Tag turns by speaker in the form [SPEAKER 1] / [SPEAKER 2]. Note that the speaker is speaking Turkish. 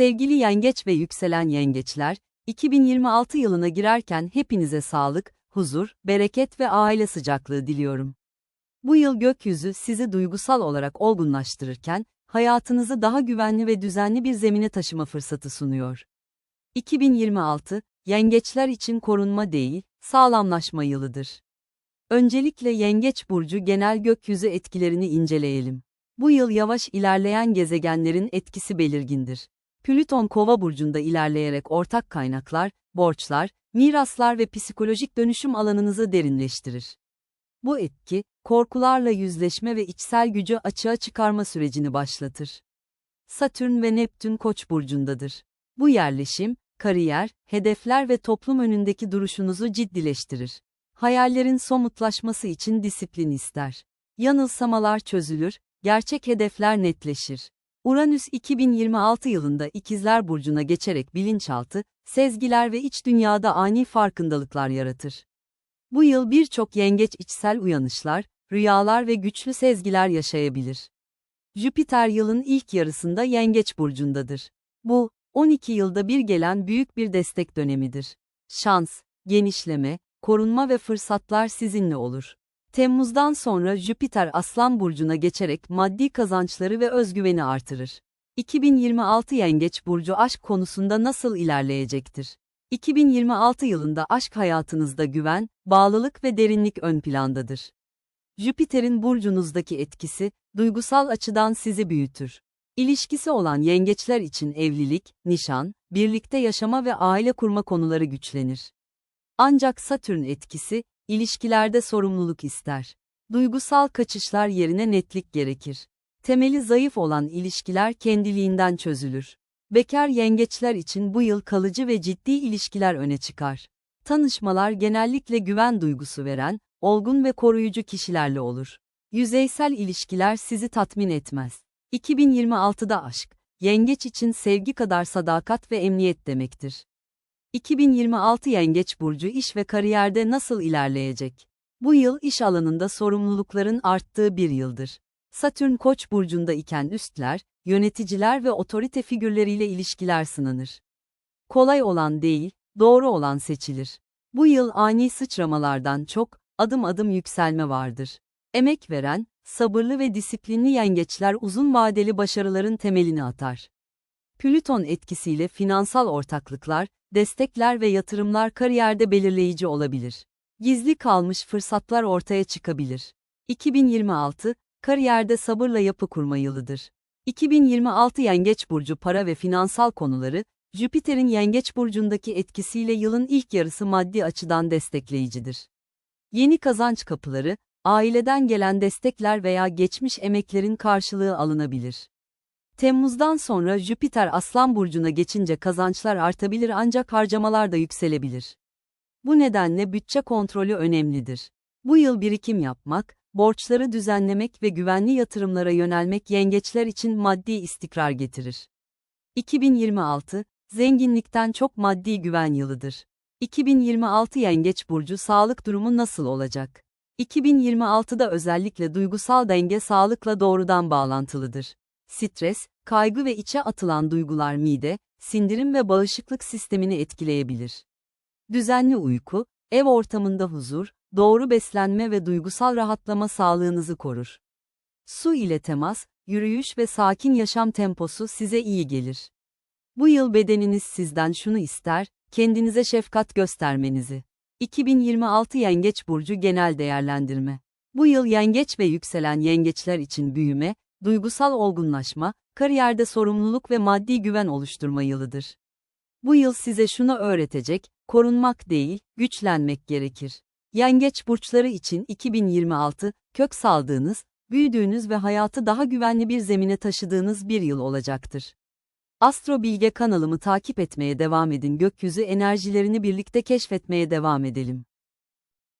[SPEAKER 1] Sevgili yengeç ve yükselen yengeçler, 2026 yılına girerken hepinize sağlık, huzur, bereket ve aile sıcaklığı diliyorum. Bu yıl gökyüzü sizi duygusal olarak olgunlaştırırken, hayatınızı daha güvenli ve düzenli bir zemine taşıma fırsatı sunuyor. 2026, yengeçler için korunma değil, sağlamlaşma yılıdır. Öncelikle Yengeç Burcu genel gökyüzü etkilerini inceleyelim. Bu yıl yavaş ilerleyen gezegenlerin etkisi belirgindir. Plüton Kova burcunda ilerleyerek ortak kaynaklar, borçlar, miraslar ve psikolojik dönüşüm alanınızı derinleştirir. Bu etki, korkularla yüzleşme ve içsel gücü açığa çıkarma sürecini başlatır. Satürn ve Neptün Koç burcundadır. Bu yerleşim, kariyer, hedefler ve toplum önündeki duruşunuzu ciddileştirir. Hayallerin somutlaşması için disiplin ister. Yanılsamalar çözülür, gerçek hedefler netleşir. Uranüs 2026 yılında İkizler Burcu'na geçerek bilinçaltı, sezgiler ve iç dünyada ani farkındalıklar yaratır. Bu yıl birçok yengeç içsel uyanışlar, rüyalar ve güçlü sezgiler yaşayabilir. Jüpiter yılın ilk yarısında Yengeç burcundadır. Bu, 12 yılda bir gelen büyük bir destek dönemidir. Şans, genişleme, korunma ve fırsatlar sizinle olur. Temmuz'dan sonra Jüpiter Aslan burcuna geçerek maddi kazançları ve özgüveni artırır. 2026 Yengeç burcu aşk konusunda nasıl ilerleyecektir? 2026 yılında aşk hayatınızda güven, bağlılık ve derinlik ön plandadır. Jüpiter'in burcunuzdaki etkisi, duygusal açıdan sizi büyütür. İlişkisi olan yengeçler için evlilik, nişan, birlikte yaşama ve aile kurma konuları güçlenir. Ancak Satürn etkisi, ilişkilerde sorumluluk ister. Duygusal kaçışlar yerine netlik gerekir. Temeli zayıf olan ilişkiler kendiliğinden çözülür. Bekar yengeçler için bu yıl kalıcı ve ciddi ilişkiler öne çıkar. Tanışmalar genellikle güven duygusu veren, olgun ve koruyucu kişilerle olur. Yüzeysel ilişkiler sizi tatmin etmez. 2026'da aşk, yengeç için sevgi kadar sadakat ve emniyet demektir. 2026 Yengeç Burcu iş ve kariyerde nasıl ilerleyecek? Bu yıl iş alanında sorumlulukların arttığı bir yıldır. Satürn Koç burcunda iken üstler, yöneticiler ve otorite figürleriyle ilişkiler sınanır. Kolay olan değil, doğru olan seçilir. Bu yıl ani sıçramalardan çok, adım adım yükselme vardır. Emek veren, sabırlı ve disiplinli yengeçler uzun vadeli başarıların temelini atar. Plüton etkisiyle finansal ortaklıklar, destekler ve yatırımlar kariyerde belirleyici olabilir. Gizli kalmış fırsatlar ortaya çıkabilir. 2026, kariyerde sabırla yapı kurma yılıdır. 2026 Yengeç Burcu para ve finansal konuları, Jüpiter'in Yengeç Burcu'ndaki etkisiyle yılın ilk yarısı maddi açıdan destekleyicidir. Yeni kazanç kapıları, aileden gelen destekler veya geçmiş emeklerin karşılığı alınabilir. Temmuz'dan sonra Jüpiter Aslan Burcu'na geçince kazançlar artabilir ancak harcamalar da yükselebilir. Bu nedenle bütçe kontrolü önemlidir. Bu yıl birikim yapmak, borçları düzenlemek ve güvenli yatırımlara yönelmek yengeçler için maddi istikrar getirir. 2026, zenginlikten çok maddi güven yılıdır. 2026 Yengeç Burcu sağlık durumu nasıl olacak? 2026'da özellikle duygusal denge sağlıkla doğrudan bağlantılıdır. Stres, kaygı ve içe atılan duygular mide, sindirim ve bağışıklık sistemini etkileyebilir. Düzenli uyku, ev ortamında huzur, doğru beslenme ve duygusal rahatlama sağlığınızı korur. Su ile temas, yürüyüş ve sakin yaşam temposu size iyi gelir. Bu yıl bedeniniz sizden şunu ister, kendinize şefkat göstermenizi. 2026 Yengeç Burcu Genel Değerlendirme Bu yıl yengeç ve yükselen yengeçler için büyüme, duygusal olgunlaşma, kariyerde sorumluluk ve maddi güven oluşturma yılıdır. Bu yıl size şunu öğretecek, korunmak değil, güçlenmek gerekir. Yengeç burçları için 2026, kök saldığınız, büyüdüğünüz ve hayatı daha güvenli bir zemine taşıdığınız bir yıl olacaktır. Astro Bilge kanalımı takip etmeye devam edin gökyüzü enerjilerini birlikte keşfetmeye devam edelim.